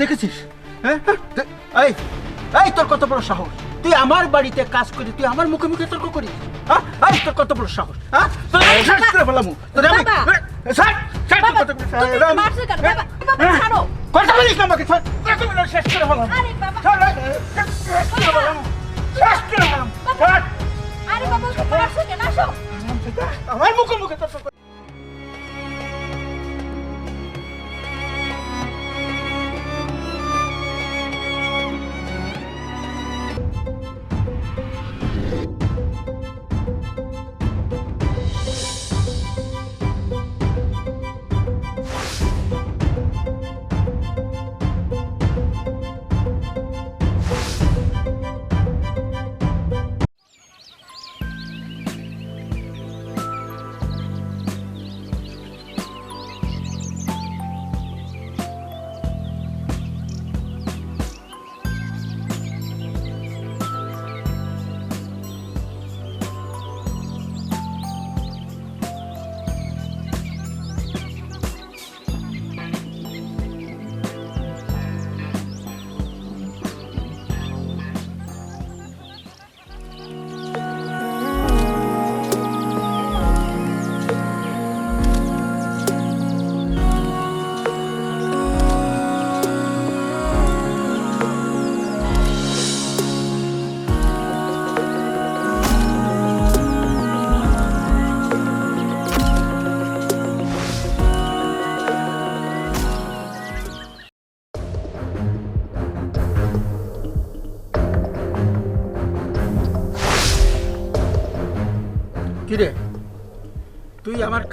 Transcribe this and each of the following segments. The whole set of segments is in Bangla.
দেখেছিস? হ্যাঁ? এই এই তোর কত বড় সাহস? তুই আমার বাড়িতে কাজ করি তুই আমার মুখে মুখে তর্ক করিস? হ্যাঁ? এই তোর কত বড় সাহস? হ্যাঁ? তোর আমি শেষ করে ফেলাম তোর আমি ছাড়, ছাড় কত বড় সাহস। মারছো কেন? বাবা, বাবা, ছাড়ো। কথা বলিস না আমাকে ছাড়। তোর তো বলে শেষ করে ফেলাম আরে বাবা। ছাড়, এই, শেষ করে ফেলাম শেষ করে ফেলাম আরে বাবা মারছো কেন? আসো। আমার মুখে মুখে তর্ক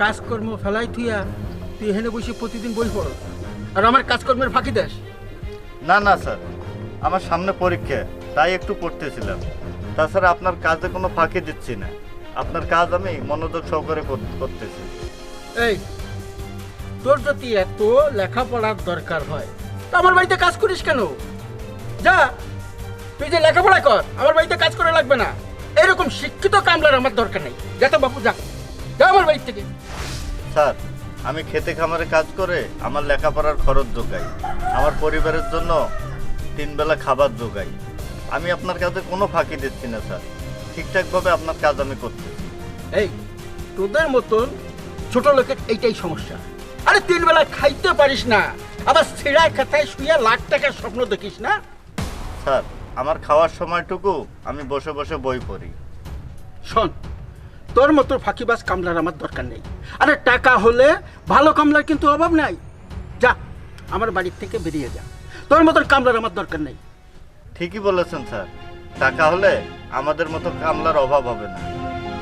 কাজকর্ম ফেলাই থুইয়া তুই এখানে বসে প্রতিদিন বই পড়। আর আমার কাজকর্মের ফাঁকি দেশ না না স্যার। আমার সামনে পরীক্ষা তাই একটু পড়তেছিলাম। তাছাড়া আপনার কাজে কোনো ফাঁকি দিচ্ছি না। আপনার কাজ আমি মনোযোগ সহকারে কর- করতেছি। এই তোর যদি এত লেখাপড়ার দরকার হয় তো আমার বাড়িতে কাজ করিস কেন? যা তুই যে লেখাপড়া কর আমার বাড়িতে কাজ করে লাগবে না। এরকম শিক্ষিত কামলার আমার দরকার নেই। যা তো বাপু যা। যা আমার বাড়ি থেকে। স্যার আমি খেতে খামারে কাজ করে আমার লেখাপড়ার খরচ যোগাই। আমার পরিবারের জন্য তিন বেলা খাবার যোগাই। আমি আপনার কাজে কোনো ফাঁকি দিচ্ছি না স্যার। ঠিকঠাকভাবে আপনার কাজ আমি করতেছি। এই তোদের মতন ছোট লোকের এইটাই সমস্যা। আরে তিন বেলা খাইতে পারিস না আবার ছেঁড়া খাতায় শুয়ে লাখ টাকার স্বপ্ন দেখিস না? স্যার আমার খাওয়ার সময়টুকু আমি বসে বসে বই পড়ি। শোন তোর মতো ফাঁকিবাজ কামলার আমার দরকার নেই। আরে টাকা হলে ভালো কামলার কিন্তু অভাব নাই। যা আমার বাড়ির থেকে বেরিয়ে যা। তোর মতন কামলার আমার দরকার নেই। ঠিকই বলেছেন স্যার। টাকা হলে আমাদের মতো কামলার অভাব হবে না।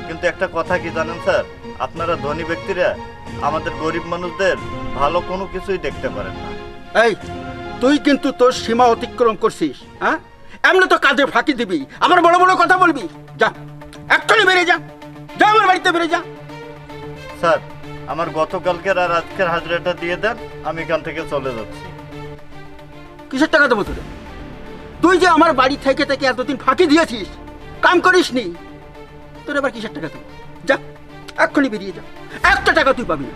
কিন্তু একটা কথা কি জানেন স্যার? আপনারা ধনী ব্যক্তিরা আমাদের গরিব মানুষদের ভালো কোনো কিছুই দেখতে পারেন না। এই তুই কিন্তু তোর সীমা অতিক্রম করছিস হ্যাঁ? এমনি তো কাজে ফাঁকি দিবি। আমার বড় বড় কথা বলবি। যা এক্ষুনি বেরিয়ে যা। যা আমার বাড়িতে বেরিয়ে যা। স্যার আমার গতকালকের আর আজকের হাজিরাটা দিয়ে দেন আমি এখান থেকে চলে যাচ্ছি। কিসের টাকা দেবো তোরে তুই যে আমার বাড়ি থেকে থেকে এতদিন ফাঁকি দিয়েছিস কাম করিস নি তোর এবার কিসের টাকা দেবো? যা এক্ষুনি বেরিয়ে যা। একটা টাকা তুই পাবি না।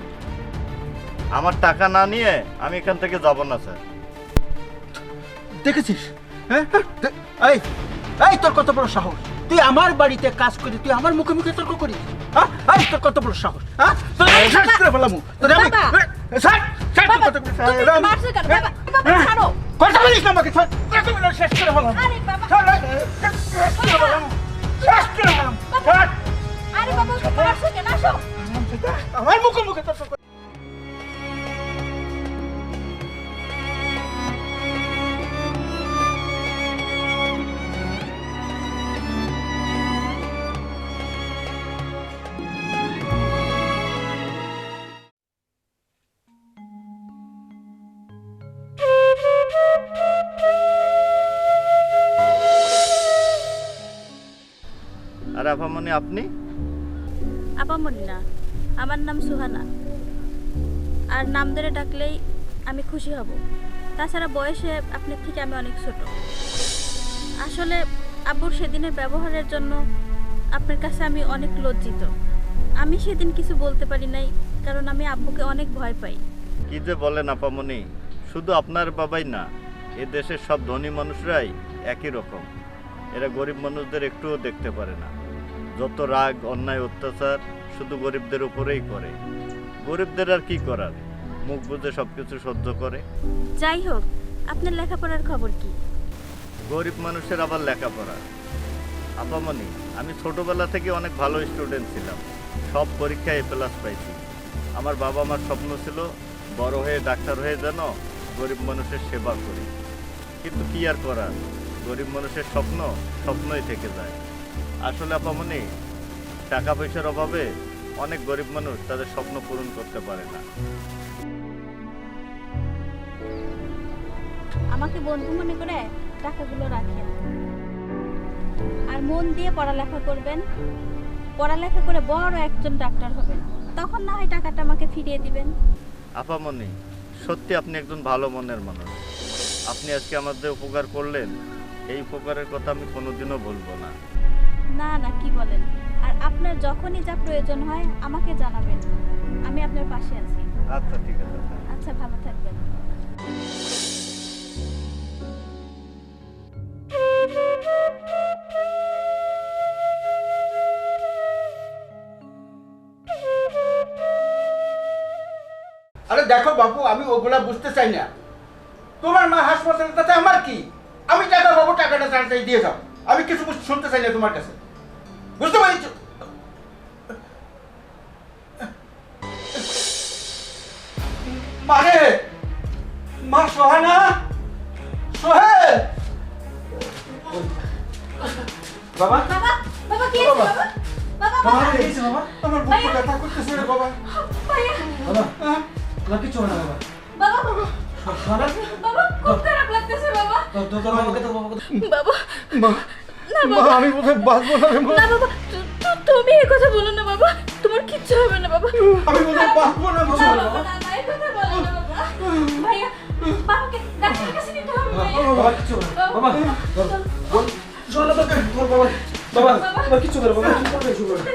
আমার টাকা না নিয়ে আমি এখান থেকে যাব না স্যার। দেখেছিস? হ্যাঁ, এই এই তোর কত বড় সাহস? তুই আমার বাড়িতে কাজ করি তুই আমার মুখে মুখে তর্ক করিস? হ্যাঁ? তোর কত বড় সাহস হ্যাঁ? তোর আমি শেষ করে ফেলাম তোর আমি বাবা! এ, ছাড়, ছাড়, তোর কত বড় সাহস। মারছো কেন? বাবা, বাবা, ছাড়ো। কথা বলিস না আমাকে ছাড়, তোর তো শেষ করে ফেলাম। আরে বাবা। ছাড়, শেষ করে ফেলাম শেষ করে ফেলাম। ছাড়। আরে বাবা মারছো কেন? আসো। আমার মুখে মুখে তর্ক আপামনি আপনি? আপামনি না আমার নাম সুহানা। আর নাম ধরে ডাকলেই আমি খুশি হব। তাছাড়া বয়সে আপনার থেকে আমি অনেক ছোট। আসলে আব্বুর সেদিনের ব্যবহারের জন্য আপনার কাছে আমি অনেক লজ্জিত। আমি সেদিন কিছু বলতে পারি নাই কারণ আমি আব্বুকে অনেক ভয় পাই। কি যে বলেন আপামনি শুধু আপনার বাবাই না এ দেশের সব ধনী মানুষরাই একই রকম। এরা গরিব মানুষদের একটুও দেখতে পারে না। যত রাগ অন্যায় অত্যাচার শুধু গরিবদের উপরেই করে। গরিবদের আর কি করার? মুখ বুঝে সব কিছু সহ্য করে। যাই হোক আপনার লেখাপড়ার খবর কি? গরিব মানুষের আবার লেখাপড়া। আপামনি আমি ছোটবেলা থেকে অনেক ভালো স্টুডেন্ট ছিলাম। সব পরীক্ষায় এ প্লাস পাইছি। আমার বাবা মার স্বপ্ন ছিল বড় হয়ে ডাক্তার হয়ে যেন গরিব মানুষের সেবা করি। কিন্তু কি আর করার? গরিব মানুষের স্বপ্ন স্বপ্নই থেকে যায়। আসলে আপামনি টাকা পয়সার অভাবে অনেক গরিব মানুষ তাদের স্বপ্ন পূরণ করতে পারে না। আমাকে বন্ধু মনে করে টাকাগুলো রাখেন। আর মন দিয়ে পড়ালেখা করবেন পড়ালেখা করে বড় একজন ডাক্তার হবেন। তখন না হয় টাকাটা আমাকে ফিরিয়ে দিবেন। আপামনি সত্যি আপনি একজন ভালো মনের মানুষ। আপনি আজকে আমাদের উপকার করলেন এই উপকারের কথা আমি কোনোদিনও বলব না। না না কি বলেন? আর আপনার যখনই যা প্রয়োজন হয় আমাকে জানাবেন। আমি আপনার পাশে আছি। আচ্ছা ঠিক আছে। আচ্ছা। ভালো থাকবেন। আরে দেখো বাবু আমি ওগুলা বুঝতে চাই না। তোমার মা হাসপাতালে তাতে আমার কি? আমি টাকা পাবো টাকাটা দিয়ে যাও আমি কিছু শুনতে চাই না তোমার কাছে। বুঝতে পারছ? মানে মা সোহানা! সোহেল বাবা? বাবা বাবা কি বাবা। বাবা বাবা! বাবা বাবা হয়েছে বাবা ব্যথা করতেছে রে বাবা। ভাইয়া! বাবা হ্যাঁ? তোমার কিছু না বাবা বাবা! বাবা খুব খারাপ লাগতেছে মা মা আমি বোধহয় বাঁচবো না রে মা না বাবা তুমি এই কথা বলো না বাবা তোমার কিচ্ছু হবে না বাবা আমি বোধহয় বাঁচবো না মা ভাইয়া বাবাকে কাছে নিতে হবে বাবা কিচ্ছু বাবা চল, কিচ্ছু করে বাবা কি করবে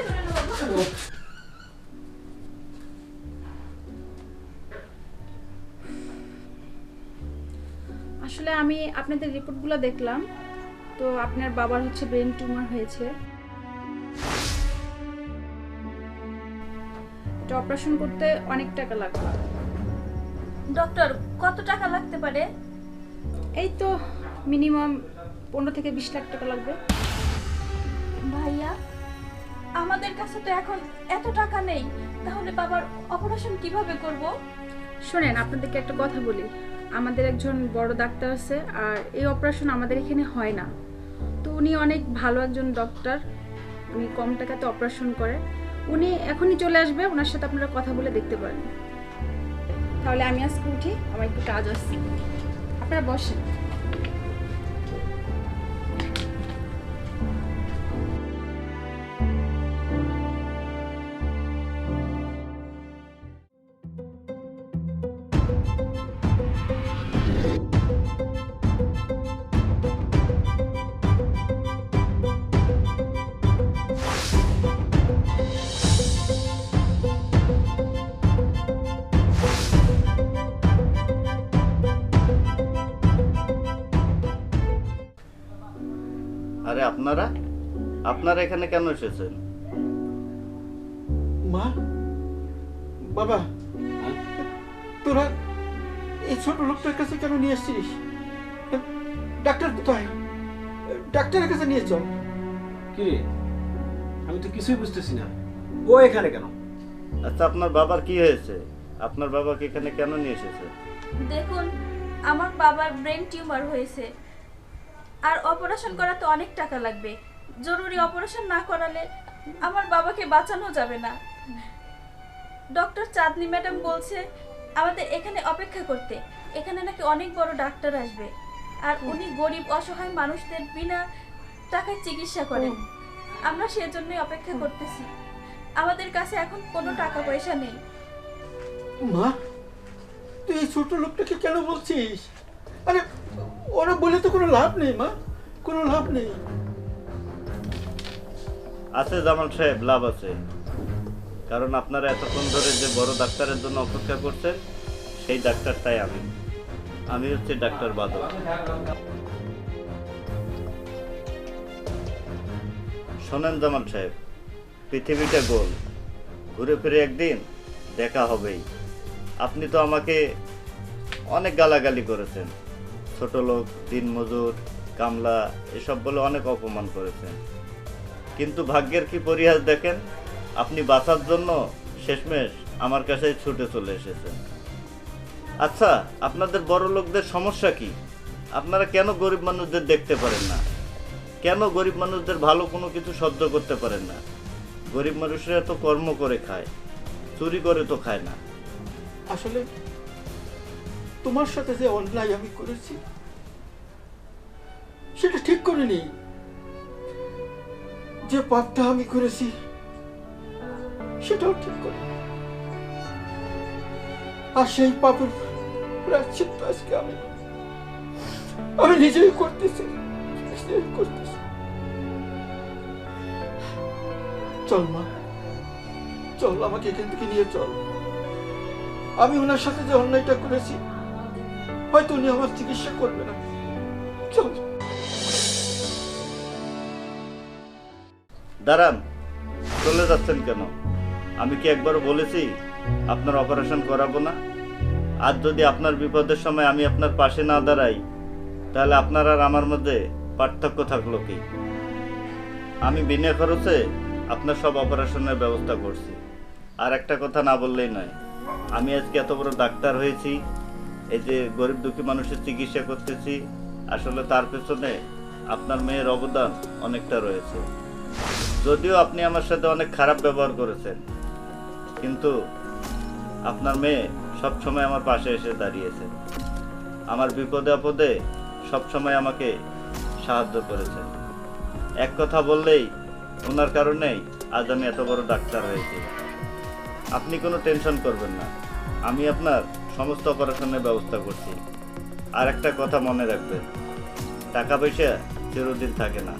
আপনাদের রিপোর্টগুলো দেখলাম। তো আপনার বাবার হচ্ছে ব্রেন টিউমার হয়েছে। এটা অপারেশন করতে অনেক টাকা লাগবে ডক্টর কত টাকা লাগতে পারে? এই তো মিনিমাম পনেরো থেকে বিশ লাখ টাকা লাগবে। ভাইয়া আমাদের কাছে তো এখন এত টাকা নেই। তাহলে বাবার অপারেশন কীভাবে করব? শোনেন আপনাদেরকে একটা কথা বলি। আমাদের একজন বড় ডাক্তার আছে আর এই অপারেশন আমাদের এখানে হয় না। তো উনি অনেক ভালো একজন ডক্টর উনি কম টাকাতে অপারেশন করে। উনি এখনই চলে আসবে ওনার সাথে আপনারা কথা বলে দেখতে পারেন। তাহলে আমি আজকে উঠি, আমার একটু কাজ আছে। আপনারা বসেন। আরে আপনারা? আপনারা এখানে কেন এসেছেন? মা? বাবা? তোরা এই ছোট লোকটার কাছে কেন নিয়ে এসছিস ডাক্তার কোথায়? ডাক্তারের কাছে নিয়ে চল। কি রে? আমি তো কিছুই বুঝতেছি না। ও এখানে কেন? আচ্ছা আপনার বাবার কি হয়েছে? আপনার বাবাকে এখানে কেন নিয়ে এসেছে? দেখুন আমার বাবার ব্রেন টিউমার হয়েছে। আর অপারেশন করাতে অনেক টাকা লাগবে। জরুরি অপারেশন না করালে আমার বাবাকে বাঁচানো যাবে না। ডক্টর চাঁদনি ম্যাডাম বলছে, আমাদের এখানে অপেক্ষা করতে। এখানে নাকি অনেক বড় ডাক্তার আসবে। আর উনি গরিব, অসহায় মানুষদের বিনা টাকায় চিকিৎসা করেন। আমরা সেজন্যই অপেক্ষা করতেছি। আমাদের কাছে এখন কোনো টাকা পয়সা নেই। মা, তুই ছোট লোকটাকে কেন বলছিস? আরে ওরা বলে তো কোনো লাভ নেই, মা। কোনো লাভ নেই। আছে জামাল সাহেব, লাভ আছে। কারণ আপনারা এতক্ষণ ধরে যে বড় ডাক্তারের জন্য অপেক্ষা করছেন, সেই ডাক্তারটাই আমি। আমি হচ্ছে ডাক্তার বাদল। শোনেন জামাল সাহেব, পৃথিবীটা গোল। ঘুরে ফিরে একদিন দেখা হবেই। আপনি তো আমাকে অনেক গালাগালি করেছেন। ছোট লোক দিনমজুর কামলা, এসব বলে অনেক অপমান করেছেন কিন্তু ভাগ্যের কি পরিহাস দেখেন? আপনি বাঁচার জন্য শেষমেশ আমার কাছে ছুটে চলে এসেছেন। আচ্ছা আপনাদের বড় লোকদের সমস্যা কি? আপনারা কেন গরিব মানুষদের দেখতে পারেন না? কেন গরিব মানুষদের ভালো কোনো কিছু সহ্য করতে পারেন না? গরিব মানুষরা তো কর্ম করে খায়, চুরি করে তো খায় না। আসলে তোমার সাথে যে অন্যায় আমি করেছি, সেটা ঠিক করিনি যে পাপটা আমি করেছি, সেটাও ঠিক করি আর সেই পাপের প্রায়শ্চিত্ত আজকে আমি আমি নিজেই করতেছি নিজেই করতেছি। চল মা, চল আমাকে এখান থেকে নিয়ে চল। আমি ওনার সাথে যে অন্যায়টা করেছি হয়তো উনি আমার চিকিৎসা করবে না। দাঁড়ান, চলে যাচ্ছেন কেন? আমি কি একবারও বলেছি আপনার অপারেশন করাবো না? আর যদি আপনার বিপদের সময় আমি আপনার পাশে না দাঁড়াই, তাহলে আপনার আর আমার মধ্যে পার্থক্য থাকল কি? আমি বিনা খরচে আপনার সব অপারেশনের ব্যবস্থা করছি। আর একটা কথা না বললেই নয়, আমি আজকে এত বড় ডাক্তার হয়েছি এই যে গরিব দুঃখী মানুষের চিকিৎসা করতেছি, আসলে তার পেছনে আপনার মেয়ের অবদান অনেকটা রয়েছে। যদিও আপনি আমার সাথে অনেক খারাপ ব্যবহার করেছেন, কিন্তু আপনার মেয়ে সবসময় আমার পাশে এসে দাঁড়িয়েছে। আমার বিপদে আপদে সবসময় আমাকে সাহায্য করেছেন এক কথা বললেই ওনার কারণেই আজ আমি এত বড় ডাক্তার হয়েছি। আপনি কোনো টেনশন করবেন না। আমি আপনার সমস্ত অপারেশনের ব্যবস্থা করছি। আর একটা কথা মনে রাখবেন টাকা পয়সা চিরদিন থাকে না।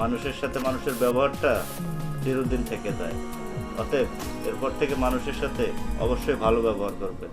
মানুষের সাথে মানুষের ব্যবহারটা চিরদিন থেকে যায়। অতএব এরপর থেকে মানুষের সাথে অবশ্যই ভালো ব্যবহার করবেন।